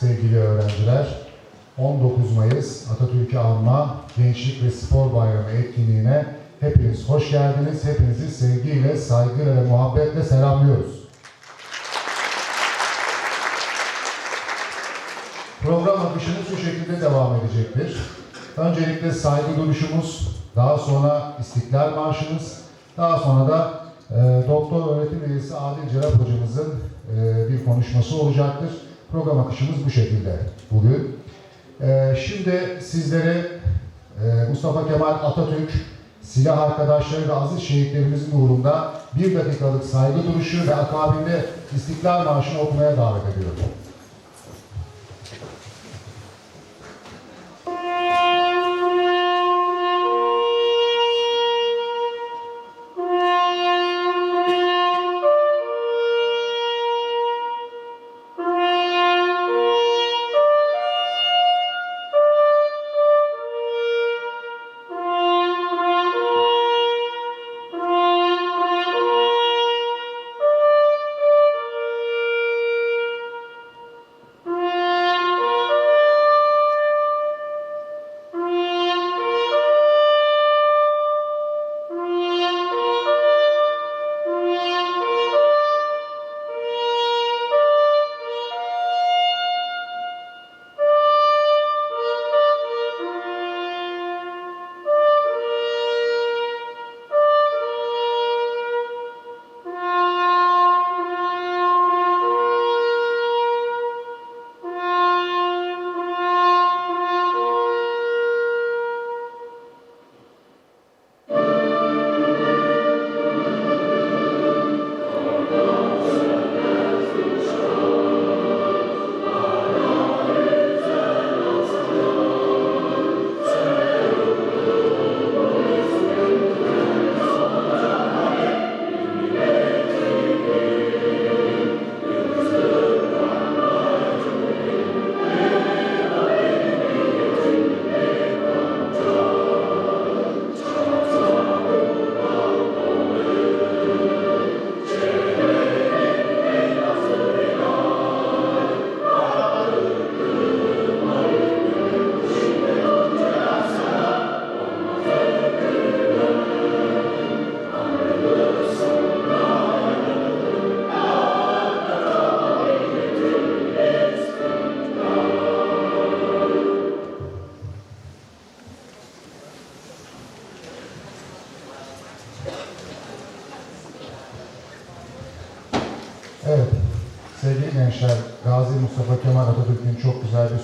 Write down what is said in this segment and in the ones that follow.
sevgili öğrenciler. 19 Mayıs Atatürk'ü anma Gençlik ve Spor Bayramı etkinliğine hepiniz hoş geldiniz. Hepinizi sevgiyle, saygıyla ve muhabbetle selamlıyoruz. Program akışımız şu şekilde devam edecektir. Öncelikle saygı duruşumuz, daha sonra İstiklal Marşımız, daha sonra da e, Doktor Öğretim Üyesi Adil Cerrah hocamızın e, bir konuşması olacaktır. Program akışımız bu şekilde bugün. E, şimdi sizlere e, Mustafa Kemal Atatürk, silah arkadaşları ve aziz şehitlerimizin uğrunda bir dakikalık saygı duruşu ve akabinde İstiklal Marşı'nı okumaya davet ediyorum.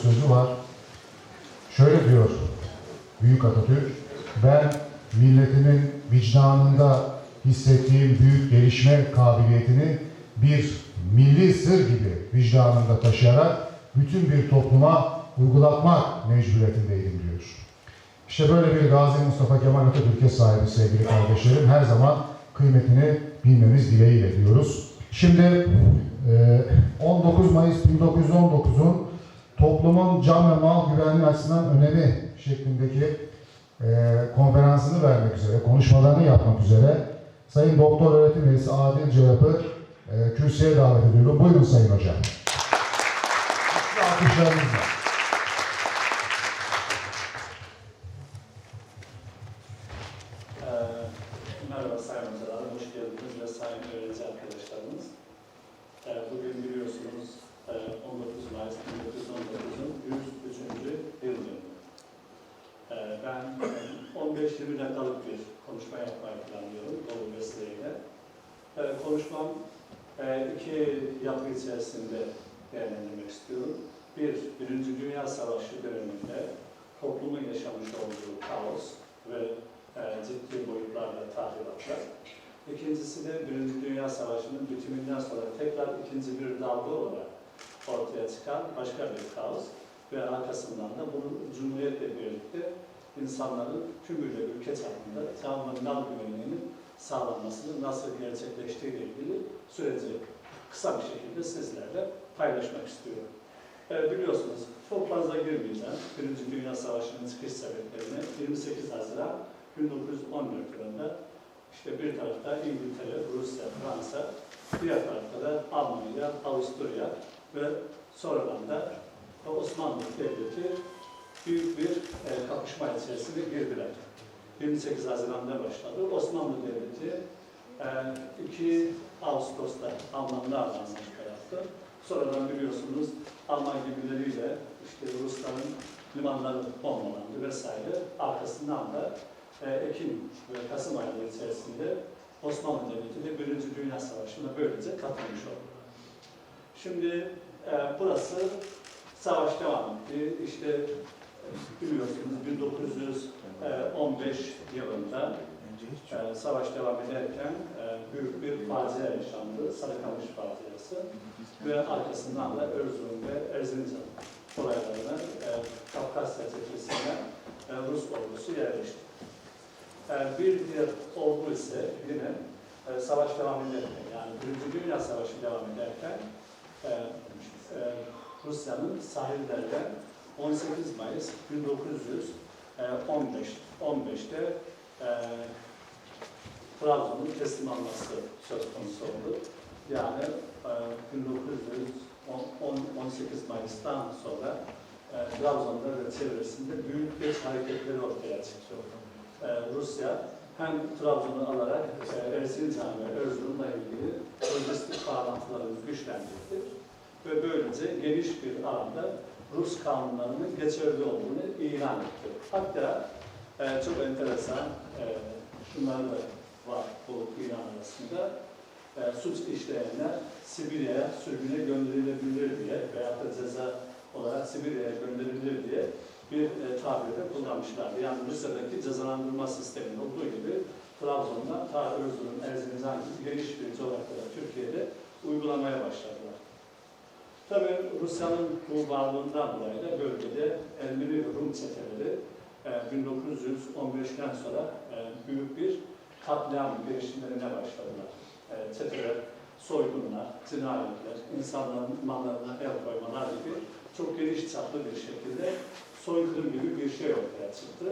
Sözü var. Şöyle diyor Büyük Atatürk, ben milletimin vicdanında hissettiğim büyük gelişme kabiliyetini bir milli sır gibi vicdanında taşıyarak bütün bir topluma uygulatmak mecburiyetindeydim diyor. İşte böyle bir Gazi Mustafa Kemal Atatürk'e sahibi sevgili kardeşlerim. Her zaman kıymetini bilmemiz dileğiyle diyoruz. Şimdi e, 19 Mayıs 1919'un toplumun can ve mal güvenliği açısından önemi şeklindeki e, konferansını vermek üzere, konuşmalarını yapmak üzere Sayın Doktor Öğretim Üyesi Adil Cerap'ı e, kürsüye davet ediyorum. Buyurun Sayın Hocam. Alkışlarınızla. Ee, Merhaba sayın hocalarım, hoş geldiniz ve sayın öğrenci arkadaşlarımız. Ee, Bugün biliyorsunuz e, 19 Mayıs 1919'un 103. yıl dönümü. Ee, Ben 15-20 dakikalık bir konuşma yapmayı planlıyorum dolu vesileyle. Ee, Konuşmam e, iki yapı içerisinde değerlendirmek istiyorum. Bir, Birinci Dünya Savaşı döneminde toplumun yaşamış olduğu kaos ve e, ciddi boyutlarda tahribatlar. İkincisi de Birinci Dünya Savaşı'nın bitiminden sonra tekrar ikinci bir dalga olarak ortaya çıkan başka bir kaos ve arkasından da bunun Cumhuriyet'le birlikte insanların tümüyle ülke çapında mal güvenliğinin sağlanmasının nasıl gerçekleştiği ile ilgili süreci kısa bir şekilde sizlerle paylaşmak istiyorum. E, biliyorsunuz çok fazla girmeyeceğim. Birinci Dünya Savaşı'nın çıkış sebeplerine 28 Haziran 1914 yılında işte bir tarafta İngiltere, Rusya, Fransa, diğer tarafta da Almanya, Avusturya ve sonradan da Osmanlı Devleti büyük bir e, kapışma içerisine girdiler. 28 Haziran'da başladı. Osmanlı Devleti e, 2 Ağustos'ta Almanlarla anlaşma yaptı. Sonradan biliyorsunuz Alman gemileriyle işte Rusların limanları bombalandı vesaire. Arkasından da e, Ekim ve Kasım ayları içerisinde Osmanlı Devleti de Birinci Dünya Savaşı'na böylece katılmış oldu. Şimdi e, burası savaş devam etti. İşte e, biliyorsunuz 1915 yılında e, savaş devam ederken e, büyük bir facia yaşandı. Sarıkamış faciası ve arkasından da Erzurum ve Erzincan olaylarına e, Kafkasya cephesine e, Rus ordusu yerleşti. E, bir diğer olgu ise yine e, savaş devam ederken yani Birinci Dünya Savaşı devam ederken e, e, Rusya'nın sahillerinden 18 Mayıs 1915 15'te e, Trabzon'un teslim alması söz konusu oldu. Yani e, 1918 Mayıs'tan sonra e, Trabzon'da ve çevresinde büyük bir hareketleri ortaya çıktı. E, Rusya hem Trabzon'u alarak e, Erzincan ve Erzurum'la ilgili lojistik bağlantılarını güçlendirdi ve böylece geniş bir alanda Rus kanunlarının geçerli olduğunu ilan etti. Hatta e, çok enteresan e, şunlar da var bu ilan arasında. E, suç işleyenler Sibirya'ya sürgüne gönderilebilir diye veyahut da ceza olarak Sibirya'ya gönderilir diye bir e, tabirde kullanmışlardı. Yani Rusya'daki cezalandırma sisteminin olduğu gibi Trabzon'dan ta Erzurum, Erzincan gibi geniş bir coğrafyada Türkiye'de uygulamaya başladılar. Tabii Rusya'nın bu varlığından dolayı da bölgede Ermeni Rum çeteleri e, 1915'ten sonra e, büyük bir katliam girişimlerine başladılar. E, çeteler, soygunlar, cinayetler, insanların mallarına el koymalar gibi çok geniş çaplı bir şekilde soykırım gibi bir şey ortaya çıktı.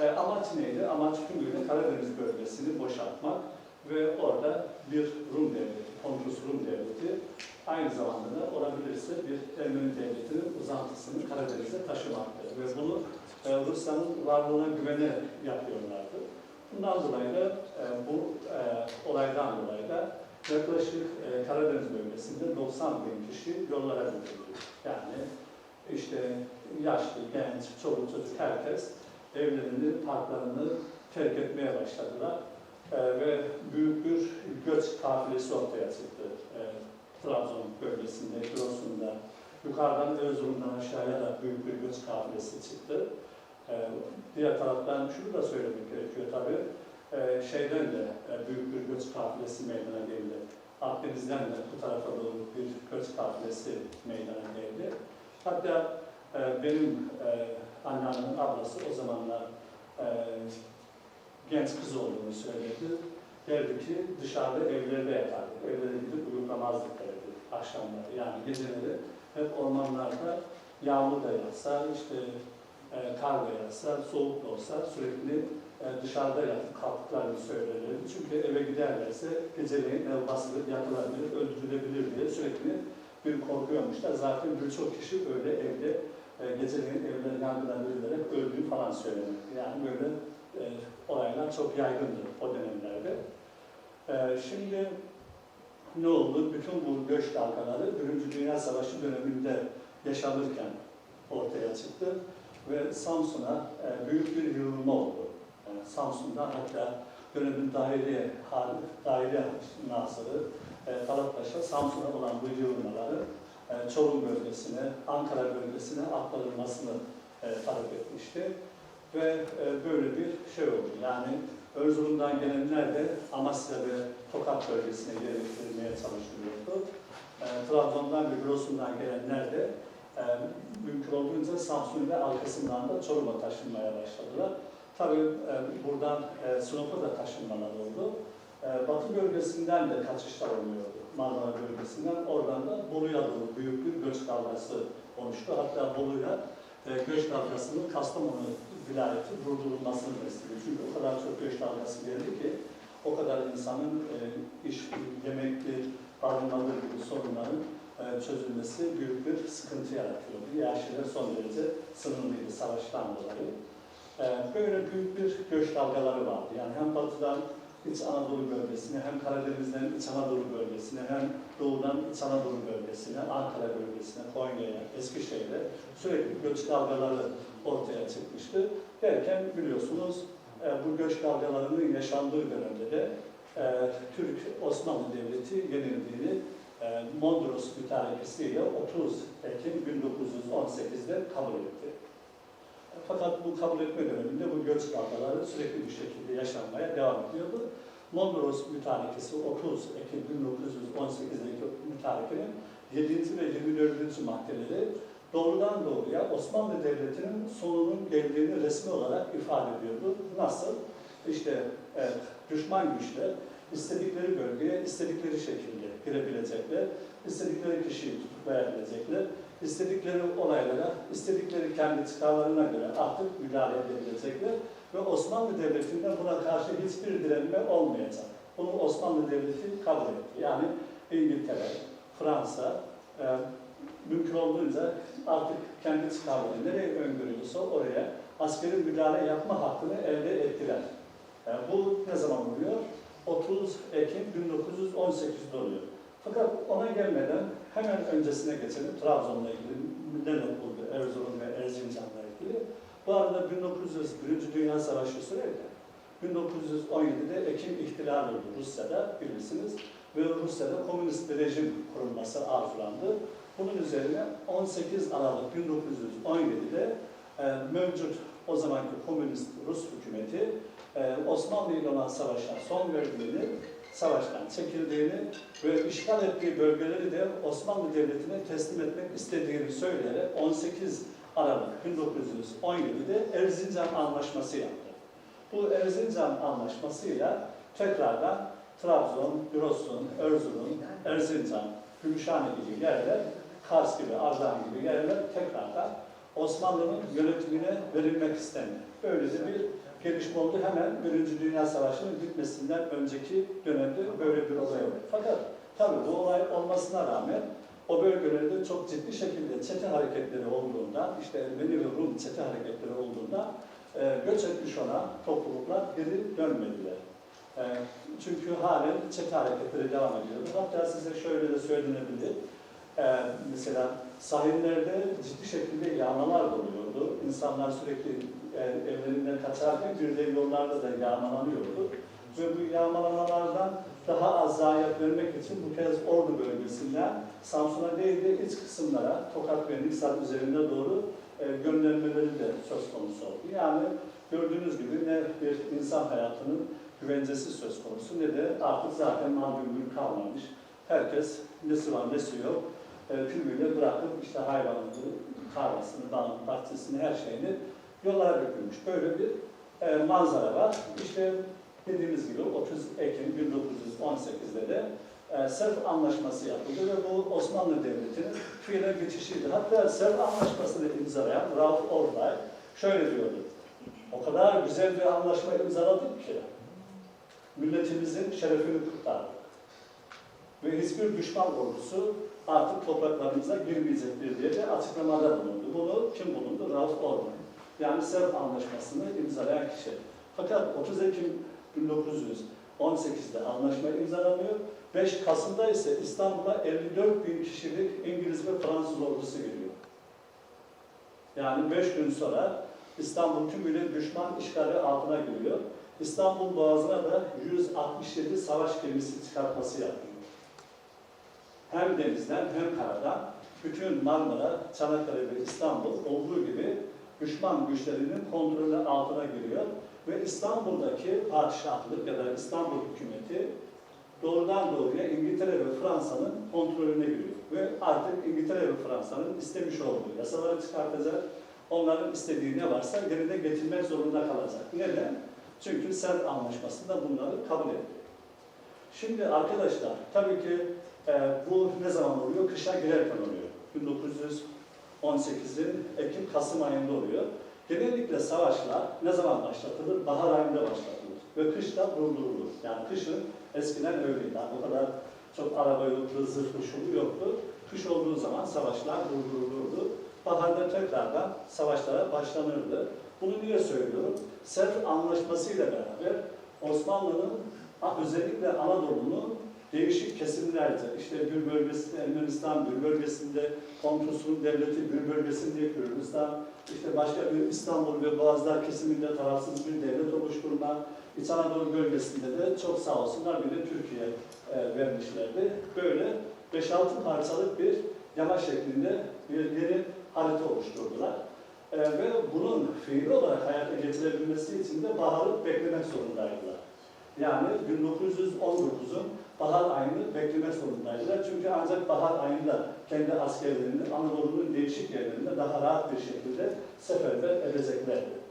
E, amaç neydi? Amaç tümüyle Karadeniz bölgesini boşaltmak ve orada bir Rum devleti, Pontus Rum devleti aynı zamanda da olabilirse bir Ermeni devletinin uzantısını Karadeniz'e taşımaktı. Ve bunu e, Rusya'nın varlığına güvene yapıyorlardı. Bundan dolayı da e, bu e, olaydan dolayı da yaklaşık e, Karadeniz bölgesinde 90 bin kişi yollara döküldü. Yani işte yaşlı, genç, çoluk çocuk herkes evlerini, parklarını terk etmeye başladılar. E, ve büyük bir göç kafilesi ortaya çıktı. E, Trabzon bölgesinde, Giresun'da, yukarıdan Erzurum'dan aşağıya da büyük bir göç kafilesi çıktı. E, diğer taraftan şunu da söylemek gerekiyor tabii. E, şeyden de e, büyük bir göç kafilesi meydana geldi. Akdeniz'den de bu tarafa doğru bir göç kafilesi meydana geldi. Hatta e, benim e, anneannemin ablası o zamanlar e, genç kız olduğunu söyledi. Derdi ki dışarıda evlerde yatardık. Evlere gidip uyuklamazdık derdi akşamları. Yani geceleri hep ormanlarda yağmur da yağsa, işte e, kar da yağsa, soğuk da olsa sürekli e, dışarıda yatıp kalktıklarını söylerlerdi. Çünkü eve giderlerse geceleyin ev basılıp yakılabilir, öldürülebilir diye sürekli bir korkuyormuşlar. Zaten birçok kişi öyle evde e, geceleyin evleri yangına verilerek falan söylenir. Yani böyle e, olaylar çok yaygındı o dönemlerde. E, şimdi ne oldu? Bütün bu göç dalgaları Birinci Dünya Savaşı döneminde yaşanırken ortaya çıktı ve Samsun'a e, büyük bir yığılma oldu. Yani Samsun'da hatta dönemin daire, daire nazırı e, Talat Paşa Samsun'a olan bu yığılmaları e, Çorum bölgesine, Ankara bölgesine aktarılmasını e, talep etmişti. Ve e, böyle bir şey oldu. Yani Erzurum'dan gelenler de Amasya ve Tokat bölgesine yerleştirilmeye çalışılıyordu. E, Trabzon'dan ve Giresun'dan gelenler de e, mümkün olduğunca Samsun ve arkasından da Çorum'a taşınmaya başladılar. Tabii e, buradan e, Sinop'a da taşınmalar oldu. E, Batı bölgesinden de kaçışlar oluyordu. Marmara bölgesinden. Oradan da Bolu'ya doğru büyük bir göç dalgası oluştu. Hatta Bolu'ya e, göç dalgasının Kastamonu vilayeti durdurulmasını istedi. Çünkü o kadar çok göç dalgası geldi ki o kadar insanın e, iş, yemekli, barınmalı gibi sorunların e, çözülmesi büyük bir sıkıntı yaratıyordu. iaşiler son derece sınırlıydı savaştan dolayı. Ee, böyle büyük bir göç dalgaları vardı. Yani hem batıdan İç Anadolu bölgesine, hem Karadeniz'den İç Anadolu bölgesine, hem doğudan İç Anadolu bölgesine, Ankara bölgesine, Konya'ya, Eskişehir'e sürekli göç dalgaları ortaya çıkmıştı. Derken biliyorsunuz e, bu göç dalgalarının yaşandığı dönemde de e, Türk Osmanlı Devleti yenildiğini e, Mondros mütarekesiyle 30 Ekim 1918'de kabul etti. Fakat bu kabul etme döneminde bu göç dalgaları sürekli bir şekilde yaşanmaya devam ediyordu. Mondros mütarekesi 30 Ekim 1918'deki mütarekenin 7. ve 24. maddeleri doğrudan doğruya Osmanlı Devleti'nin sonunun geldiğini resmi olarak ifade ediyordu. Nasıl? İşte e, düşman güçler istedikleri bölgeye istedikleri şekilde girebilecekler, istedikleri kişiyi tutuklayabilecekler, istedikleri olaylara, istedikleri kendi çıkarlarına göre artık müdahale edebilecekler ve Osmanlı Devleti'nde buna karşı hiçbir direnme olmayacak. Bunu Osmanlı Devleti kabul etti. Yani İngiltere, Fransa, e, mümkün olduğunca artık kendi çıkarları nereye öngörüyorsa oraya askeri müdahale yapma hakkını elde ettiler. Yani bu ne zaman oluyor? 30 Ekim 1918'de oluyor. Fakat ona gelmeden hemen öncesine geçelim. Trabzon'la ilgili neler oldu? Erzurum ve Erzincan'la ilgili. Bu arada 1901. Dünya Savaşı sürerken 1917'de Ekim ihtilal oldu Rusya'da bilirsiniz. Ve Rusya'da komünist bir rejim kurulması arzulandı. Bunun üzerine 18 Aralık 1917'de e, mevcut o zamanki komünist Rus hükümeti e, Osmanlı ile olan savaşa son verdiğini, savaştan çekildiğini ve işgal ettiği bölgeleri de Osmanlı Devleti'ne teslim etmek istediğini söyleyerek 18 Aralık 1917'de Erzincan Anlaşması yaptı. Bu Erzincan Anlaşması'yla tekrardan Trabzon, Giresun, Erzurum, Erzincan, Gümüşhane gibi yerler, Kars gibi, Ardahan gibi yerler tekrardan Osmanlı'nın yönetimine verilmek istendi. Böylece bir gelişme oldu. Hemen Birinci Dünya Savaşı'nın bitmesinden önceki dönemde böyle bir olay oldu. Fakat tabii bu olay olmasına rağmen o bölgelerde çok ciddi şekilde çete hareketleri olduğundan, işte Ermeni ve Rum çete hareketleri olduğundan e, göç etmiş olan topluluklar geri dönmediler. E, çünkü halen çete hareketleri devam ediyordu. Hatta size şöyle de söylenebilir. E, mesela sahillerde ciddi şekilde yağmalar oluyordu. İnsanlar sürekli e, evlerinden kaçarken bir de yollarda da yağmalanıyordu. Ve bu yağmalamalardan daha az zayiat vermek için bu kez Ordu bölgesinden Samsun'a değil de iç kısımlara, Tokat ve Niksar üzerine doğru e, göndermeleri de söz konusu oldu. Yani gördüğünüz gibi ne bir insan hayatının güvencesi söz konusu ne de artık zaten mal mülk kalmamış. Herkes nesi var nesi yok tümüyle bırakıp işte hayvanını, tarlasını, bağını, bahçesini, her şeyini yollara dökülmüş. Böyle bir e, manzara var. İşte dediğimiz gibi 30 Ekim 1918'de de e, Sırp Anlaşması yapıldı ve bu Osmanlı Devleti'nin fiilen geçişiydi. Hatta Sırp Anlaşması'nı imzalayan Rauf Orbay şöyle diyordu. O kadar güzel bir anlaşma imzaladık ki milletimizin şerefini kurtardık. Ve hiçbir düşman ordusu artık topraklarımıza girmeyecektir diye de açıklamada bulundu. Bunu kim bulundu? Rauf Orbay. Yani Sırp Anlaşması'nı imzalayan kişi. Fakat 30 Ekim 1918'de anlaşma imzalanıyor. 5 Kasım'da ise İstanbul'a 54 bin kişilik İngiliz ve Fransız ordusu geliyor. Yani 5 gün sonra İstanbul tümüyle düşman işgali altına giriyor. İstanbul Boğazı'na da 167 savaş gemisi çıkartması yapıyor. Hem denizden hem karadan bütün Marmara, Çanakkale ve İstanbul olduğu gibi düşman güçlerinin kontrolü altına giriyor ve İstanbul'daki padişahlık ya da İstanbul hükümeti doğrudan doğruya İngiltere ve Fransa'nın kontrolüne giriyor. Ve artık İngiltere ve Fransa'nın istemiş olduğu yasaları çıkartacak, onların istediği ne varsa yerine getirmek zorunda kalacak. Neden? Çünkü Sert Anlaşması da bunları kabul etti. Şimdi arkadaşlar, tabii ki e, bu ne zaman oluyor? Kışa girerken oluyor. 1918'in Ekim-Kasım ayında oluyor. Genellikle savaşlar ne zaman başlatılır? Bahar ayında başlatılır. Ve kışta durdurulur. Yani kışın eskiden öyleydi. Yani o kadar çok araba yoktu, zırhlı şunu yoktu. Kış olduğu zaman savaşlar durdurulurdu. Baharda tekrardan savaşlara başlanırdı. Bunu niye söylüyorum? Sef Anlaşması ile beraber Osmanlı'nın özellikle Anadolu'nun değişik kesimlerde, işte bir bölgesinde Ermenistan, bir bölgesinde Komşusunun devleti, bir bölgesinde Kürdistan, işte başka bir İstanbul ve Boğazlar kesiminde tarafsız bir devlet oluşturma, İç Anadolu bölgesinde de çok sağ olsunlar bir de Türkiye e, vermişlerdi. Böyle 5-6 parçalık bir yama şeklinde bir yeni harita oluşturdular. E, ve bunun fiili olarak hayata getirebilmesi için de baharı beklemek zorundaydılar. Yani 1919'un bahar ayını beklemek zorundaydılar. Çünkü ancak bahar ayında kendi askerlerini Anadolu'nun değişik yerlerinde daha rahat bir şekilde seferber edeceklerdi.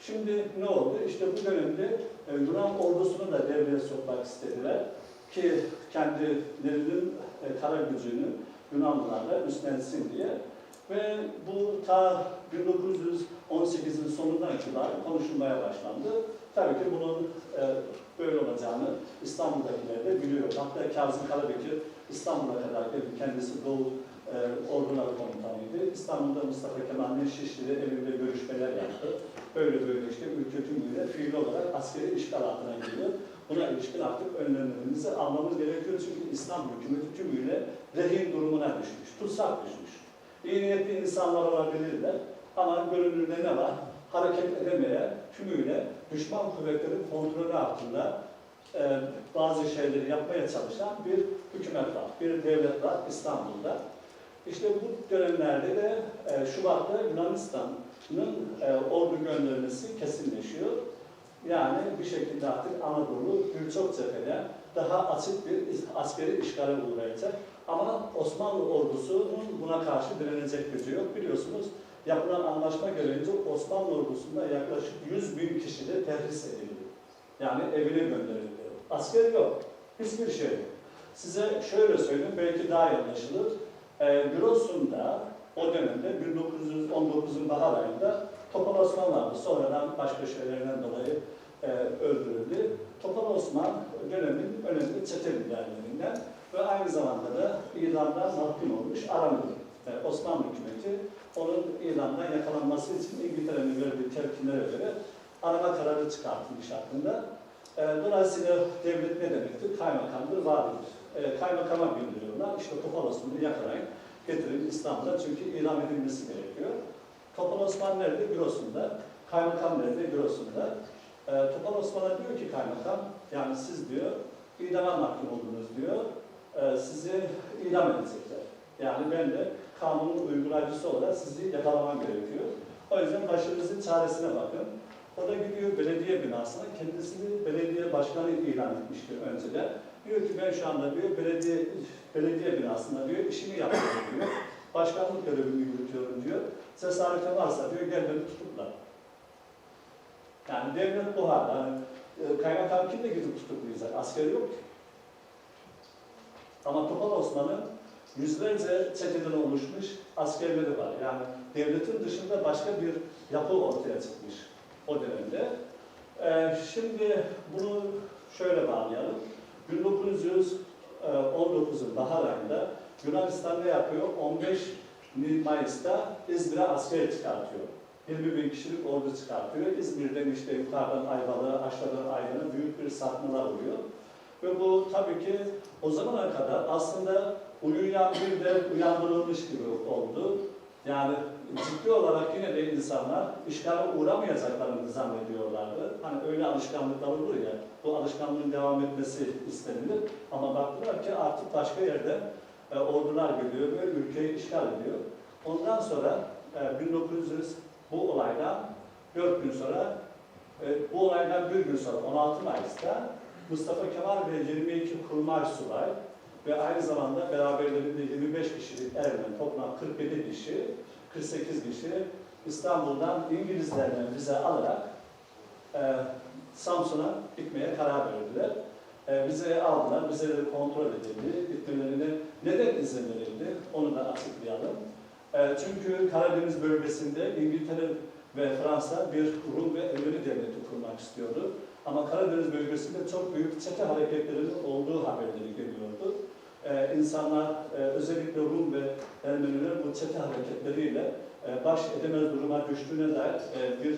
Şimdi ne oldu? İşte bu dönemde e, Yunan ordusunu da devreye sokmak istediler ki kendilerinin e, kara gücünü Yunanlılarla üstlensin diye. Ve bu ta 1918'in sonundan itibaren konuşulmaya başlandı. Tabii ki bunun e, böyle olacağını İstanbul'dakiler de biliyor. Hatta Kazım Karabekir İstanbul'a kadar geldi. Kendisi Doğu e, ordular komutanıydı. İstanbul'da Mustafa Kemal'in Şişli'de evinde görüşmeler yaptı. Böyle böyle işte ülke tümüyle fiil olarak askeri işgal altına giriyor. Buna ilişkin artık önlemlerimizi almamız gerekiyor. Çünkü İslam hükümeti tümüyle rehin durumuna düşmüş, tutsak düşmüş. İyi niyetli insanlar olabilirler ama görünürde ne var? Hareket edemeye, tümüyle düşman kuvvetlerin kontrolü altında e, bazı şeyleri yapmaya çalışan bir hükümet var, bir devlet var İstanbul'da. İşte bu dönemlerde de e, Şubat'ta Yunanistan'ın e, ordu göndermesi kesinleşiyor. Yani bir şekilde artık Anadolu birçok cephede daha açık bir askeri işgale uğrayacak. Ama Osmanlı ordusunun buna karşı direnecek gücü yok. Biliyorsunuz yapılan anlaşma gereğince Osmanlı ordusunda yaklaşık 100 bin kişi de terhis edildi. Yani evine gönderildi. Asker yok. Hiçbir şey yok. Size şöyle söyleyeyim, belki daha iyi anlaşılır. Ee, Giresun'da o dönemde 1919'un bahar ayında Topal Osman vardı. Sonradan başka şeylerden dolayı e, öldürüldü. Topal Osman dönemin önemli çete liderlerinden ve aynı zamanda da İran'dan mahkum olmuş Aramlı. E, Osmanlı hükümeti onun İran'dan yakalanması için İngiltere'nin verdiği telkinlere göre arama kararı çıkartılmış hakkında. E, dolayısıyla devlet ne demektir? Kaymakamdır, validir. E, kaymakama bildiriyorlar. İşte Topal Osman'ı yakalayın, getirin İstanbul'a çünkü idam edilmesi gerekiyor. Topal Osman nerede? Giresun'da. Kaymakam nerede? Giresun'da. E, Topal Osman'a diyor ki kaymakam, yani siz diyor, idama mahkum oldunuz diyor, e, sizi idam edecekler. Yani ben de kanunun uygulayıcısı olarak sizi yakalamam gerekiyor. O yüzden başınızın çaresine bakın. O da gidiyor belediye binasına, kendisini belediye başkanı ilan etmiştir önceden. Diyor ki ben şu anda diyor belediye belediye binasında diyor işimi yapıyorum diyor. Başkanlık görevimi yürütüyorum diyor. Cesareti varsa diyor gel beni tutukla. Yani devlet bu halde. Yani, e, kaymakam kim de gidip tutuklayacak? Askeri yok ki. Ama Topal Osman'ın yüzlerce çeteden oluşmuş askerleri var. Yani devletin dışında başka bir yapı ortaya çıkmış o dönemde. Ee, şimdi bunu şöyle bağlayalım. 1919'un bahar ayında Yunanistan ne yapıyor? 15 Mayıs'ta İzmir'e asker çıkartıyor. 20 bin kişilik ordu çıkartıyor. İzmir'den işte yukarıdan Ayvalık'a, aşağıdan Ayvalık'a büyük bir sarkmalar oluyor. Ve bu tabii ki o zamana kadar aslında uyuyan bir de uyandırılmış gibi oldu. Yani ciddi olarak yine de insanlar işgale uğramayacaklarını zannediyorlardı. Hani öyle alışkanlıklar olur ya, bu alışkanlığın devam etmesi istenilir. Ama baktılar ki artık başka yerde e, ordular geliyor ve ülkeyi işgal ediyor. Ondan sonra e, 1900 bu olaydan 4 gün sonra, e, bu olaydan bir gün sonra 16 Mayıs'ta Mustafa Kemal ve 22 kurmay subay ve aynı zamanda beraberlerinde 25 kişilik Ermeni, toplam 47 kişi, 48 kişi İstanbul'dan İngilizlerden vize alarak e, Samsun'a gitmeye karar verdiler. E, vizeyi aldılar, vizeleri kontrol edildi, gitmelerine neden izin verildi onu da açıklayalım. E, çünkü Karadeniz bölgesinde İngiltere ve Fransa bir Rum ve Ermeni devleti kurmak istiyordu. Ama Karadeniz bölgesinde çok büyük çete hareketlerinin olduğu haberleri geliyordu. E, e, insanlar e, özellikle Rum ve Ermeniler bu çete hareketleriyle e, baş edemez duruma düştüğüne dair e, bir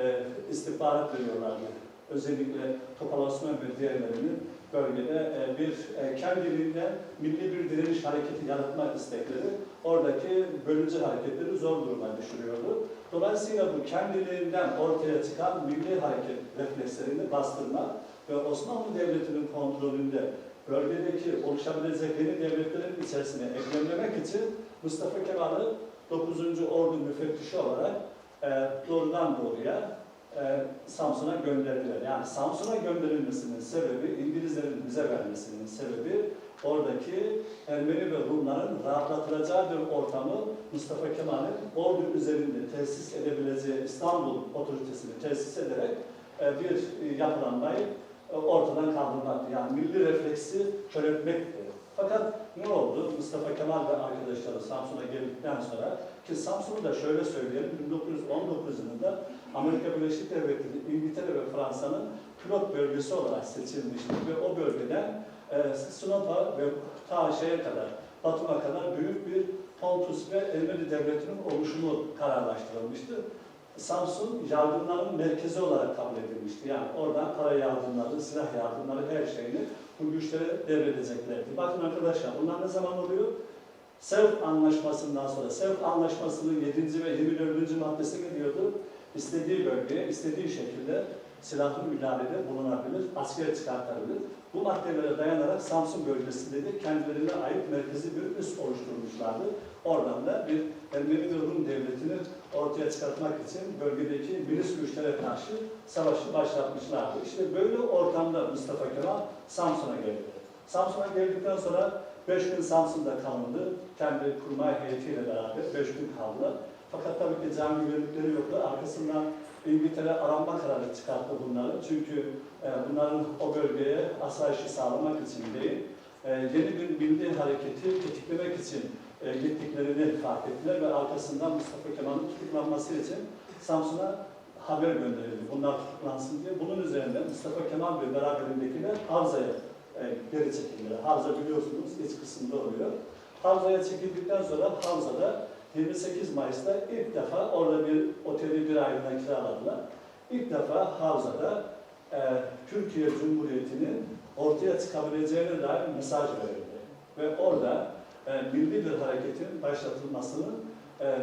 e, istihbarat veriyorlardı. Özellikle Topalasman ve diğerlerinin bölgede e, bir e, kendiliğinden milli bir direniş hareketi yaratmak istekleri oradaki bölücü hareketleri zor duruma düşürüyordu. Dolayısıyla bu kendiliğinden ortaya çıkan milli hareket reflekslerini bastırmak ve Osmanlı Devleti'nin kontrolünde bölgedeki oluşabilecek yeni devletlerin içerisine eklemlemek için Mustafa Kemal'i 9. Ordu müfettişi olarak e, doğrudan doğruya e, Samsun'a gönderdiler. Yani Samsun'a gönderilmesinin sebebi, İngilizlerin bize vermesinin sebebi oradaki Ermeni ve Rumların rahatlatılacağı bir ortamı Mustafa Kemal'in ordu üzerinde tesis edebileceği İstanbul otoritesini tesis ederek e, bir yapılanmayı e, ortadan kaldırmaktı. Yani milli refleksi köreltmekti. Fakat ne oldu? Mustafa Kemal ve arkadaşları Samsun'a geldikten sonra ki Samsun'u da şöyle söyleyelim 1919 yılında Amerika Birleşik Devletleri, İngiltere ve Fransa'nın pilot bölgesi olarak seçilmişti ve o bölgeden e, Sinop'a ve ta şeye kadar, Batum'a kadar büyük bir Pontus ve Ermeni devletinin oluşumu kararlaştırılmıştı. Samsun yardımların merkezi olarak kabul edilmişti. Yani oradan para yardımları, silah yardımları her şeyini bu güçlere devredeceklerdi. Bakın arkadaşlar bunlar ne zaman oluyor? Sevr Anlaşması'ndan sonra, Sevr Anlaşması'nın 7. ve 24. maddesi ne diyordu? İstediği bölgeye, istediği şekilde silahlı müdahalede bulunabilir, asker çıkartabilir. Bu maddelere dayanarak Samsun bölgesinde de kendilerine ait merkezi bir üs oluşturmuşlardı. Oradan da bir Ermeni ve Rum devletini ortaya çıkartmak için bölgedeki milis güçlere karşı savaşı başlatmışlardı. İşte böyle ortamda Mustafa Kemal Samsun'a geldi. Samsun'a geldikten sonra beş gün Samsun'da kalındı. Kendi kurmay heyetiyle beraber beş gün kaldılar. Fakat tabii ki can güvenlikleri yoktu. Arkasından İngiltere aranma kararı çıkarttı bunları. Çünkü e, bunların o bölgeye asayişi sağlamak için değil, e, yeni bir milli hareketi tetiklemek için e, gittiklerini fark ettiler ve arkasından Mustafa Kemal'in tutuklanması için Samsun'a haber gönderildi. Bunlar tutuklansın diye. Bunun üzerine Mustafa Kemal ve beraberindekiler Havza'ya e, geri çekildiler. Havza biliyorsunuz iç kısımda oluyor. Havza'ya çekildikten sonra Havza'da 28 Mayıs'ta ilk defa orada bir oteli bir aylığına kiraladılar. İlk defa Havza'da e, Türkiye Cumhuriyeti'nin ortaya çıkabileceğine dair mesaj verildi. Ve orada e, milli bir hareketin başlatılmasının e,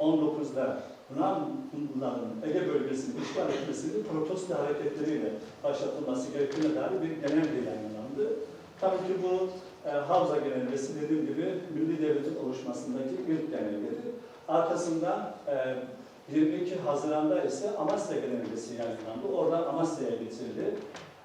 1919'da Yunanlıların Ege bölgesini işgal etmesinin protesto hareketleriyle başlatılması gerektiğine dair bir genelge yayınlandı. Tabii ki bu e, Havza genelgesi dediğim gibi Milli Devletin oluşmasındaki ilk genelgeydi. Arkasından e, 22 Haziran'da ise Amasya genelgesi yayınlandı. Oradan Amasya'ya geçildi.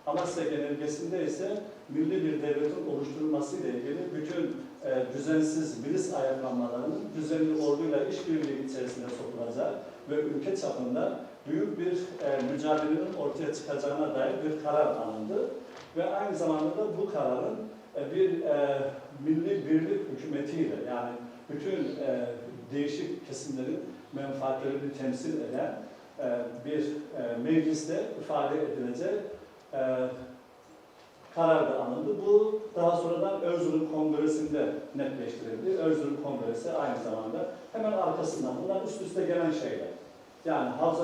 Amasya genelgesinde ise milli bir devletin oluşturulması ile ilgili bütün e, düzensiz milis ayaklanmalarının düzenli orduyla işbirliği içerisinde sokulacağı ve ülke çapında büyük bir e, mücadelenin ortaya çıkacağına dair bir karar alındı. Ve aynı zamanda da bu kararın bir e, milli birlik hükümetiyle yani bütün e, değişik kesimlerin menfaatlerini temsil eden e, bir e, mecliste ifade edilecek e, karar da alındı. Bu daha sonradan Erzurum Kongresi'nde netleştirildi. Erzurum Kongresi aynı zamanda hemen arkasından bunlar üst üste gelen şeyler. Yani Havza,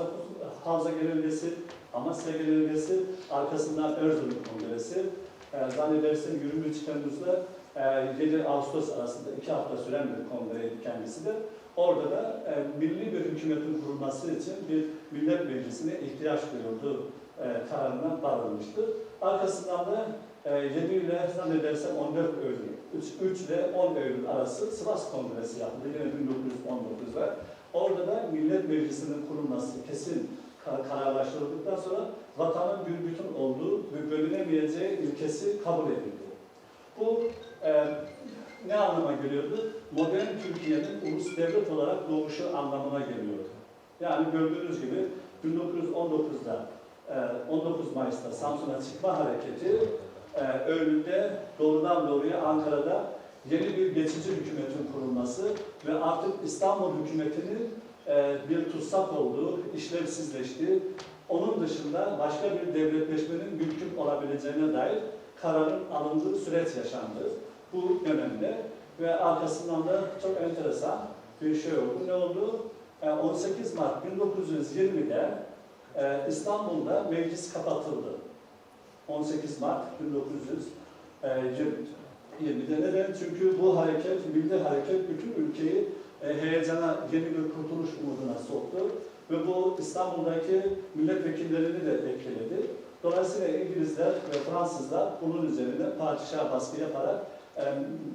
Havza Genelgesi, Amasya Genelgesi, arkasından Erzurum Kongresi, e, zannedersem 23 Temmuz'da e, 7 Ağustos arasında iki hafta süren bir kongreydi kendisi de. Orada da e, milli bir hükümetin kurulması için bir millet meclisine ihtiyaç duyulduğu e, kararına varılmıştı. Arkasından da e, 7 ile zannedersem 14 Eylül, 3, 3 ile 10 Eylül arası Sivas Kongresi yapıldı yine 1919'da. Orada da millet meclisinin kurulması kesin kararlaştırıldıktan sonra vatanın bir bütün olduğu ve bölünemeyeceği ilkesi kabul edildi. Bu e, ne anlama geliyordu? Modern Türkiye'nin ulus devlet olarak doğuşu anlamına geliyordu. Yani gördüğünüz gibi 1919'da e, 19 Mayıs'ta Samsun'a çıkma hareketi e, Eylül'de doğrudan doğruya Ankara'da yeni bir geçici hükümetin kurulması ve artık İstanbul hükümetinin e, bir tutsak olduğu, işlevsizleştiği, onun dışında başka bir devletleşmenin mümkün olabileceğine dair kararın alındığı süreç yaşandı. Bu dönemde ve arkasından da çok enteresan bir şey oldu. Ne oldu? E, 18 Mart 1920'de e, İstanbul'da meclis kapatıldı. 18 Mart 1920'de neden? Çünkü bu hareket, milli hareket bütün ülkeyi e, heyecana, yeni bir kurtuluş umuduna soktu. Ve bu İstanbul'daki milletvekillerini de etkiledi. Dolayısıyla İngilizler ve Fransızlar bunun üzerine padişah baskı yaparak e,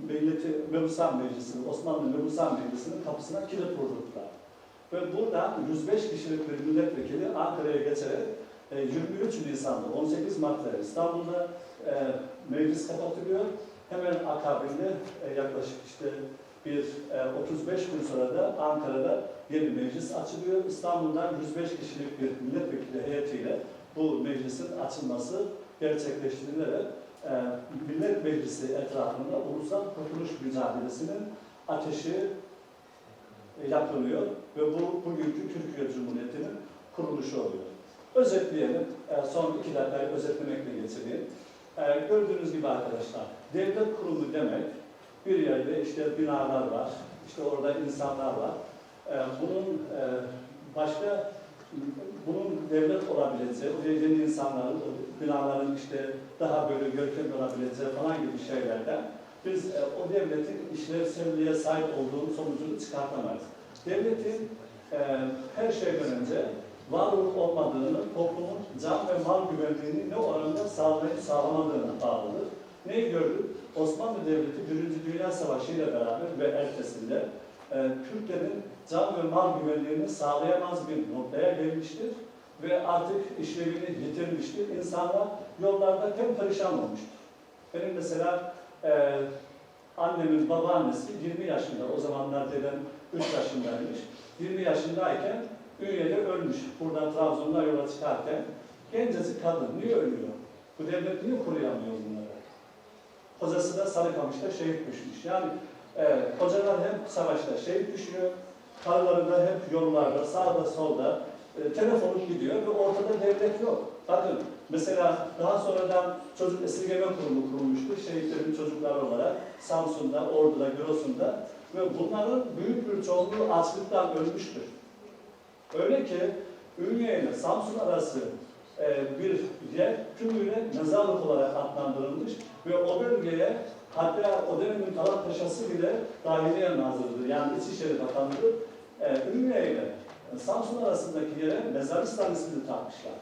Milleti Mebusan Meclisi'nin, Osmanlı Mebusan Meclisi'nin kapısına kilit vurdurdular. Ve buradan 105 kişilik bir milletvekili Ankara'ya geçerek e, 23 Nisan'da 18 Mart'ta İstanbul'da e, meclis kapatılıyor. Hemen akabinde e, yaklaşık işte bir e, 35 gün sonra da Ankara'da yeni meclis açılıyor. İstanbul'dan 105 kişilik bir milletvekili heyetiyle bu meclisin açılması gerçekleştirilerek e, Millet Meclisi etrafında ulusal kurtuluş mücadelesinin ateşi e, yakılıyor ve bu bugünkü Türkiye Cumhuriyeti'nin kuruluşu oluyor. Özetleyelim, e, son iki dakikayı özetlemekle geçireyim. E, Gördüğünüz gibi arkadaşlar, devlet kurumu demek bir yerde işte binalar var, işte orada insanlar var. E, Bunun e, başka bunun devlet olabileceği, o yeni insanların, binaların işte daha böyle görkemli olabileceği falan gibi şeylerden biz e, o devletin işlevselliğe sahip olduğu sonucunu çıkartamayız. Devletin e, her şeyden önce var olup olmadığını, toplumun can ve mal güvenliğini ne oranda sağlayıp sağlamadığına bağlıdır. Neyi gördük? Osmanlı Devleti Birinci Dünya Savaşı ile beraber ve ertesinde e, Türklerin can ve mal güvenliğini sağlayamaz bir noktaya gelmiştir ve artık işlevini yitirmiştir. İnsanlar yollarda hem perişan olmuştur. Benim mesela e, annemin babaannesi 20 yaşında, o zamanlar dedem 3 yaşındaymış. 20 yaşındayken Ünye'de ölmüş. Buradan Trabzon'dan yola çıkarken gencecik kadın. Niye ölüyor? Bu devlet niye koruyamıyor bunları? Kocası da Sarıkamış'ta şehit düşmüş. Yani e, kocalar hep savaşta şehit düşüyor. Karıları da hep yollarda, sağda solda e, telefonu gidiyor ve ortada devlet yok. Bakın mesela daha sonradan çocuk esirgeme kurumu kurulmuştu. Şehitlerin çocukları olarak Samsun'da, Ordu'da, Giresun'da ve bunların büyük bir çoğunluğu açlıktan ölmüştür. Öyle ki Ünye ile Samsun arası e, bir yer tümüyle mezarlık olarak adlandırılmış ve o bölgeye hatta o dönemin Talat Paşası bile dahiliye nazırıdır. Yani İçişleri Bakanlığı e, Ünye ile Samsun arasındaki yere Mezaristan ismini takmışlar.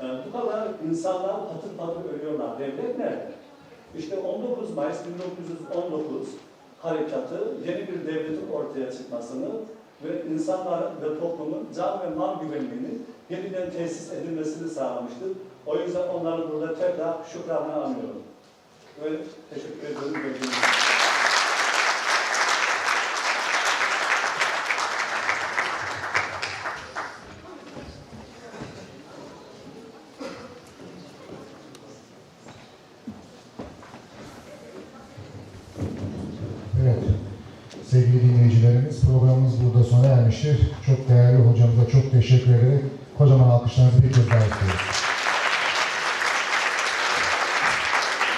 E, bu kadar insanlar patır patır ölüyorlar. Devlet nerede? İşte 19 Mayıs 1919 harekatı yeni bir devletin ortaya çıkmasını ve insanların ve toplumun can ve mal güvenliğinin yeniden tesis edilmesini sağlamıştır. O yüzden onları burada tekrar şükranla anıyorum. Ve teşekkür ediyorum. Sevgili dinleyicilerimiz programımız burada sona ermiştir. Çok değerli hocamıza çok teşekkür ederek kocaman alkışlarınızı bir kez daha istiyoruz.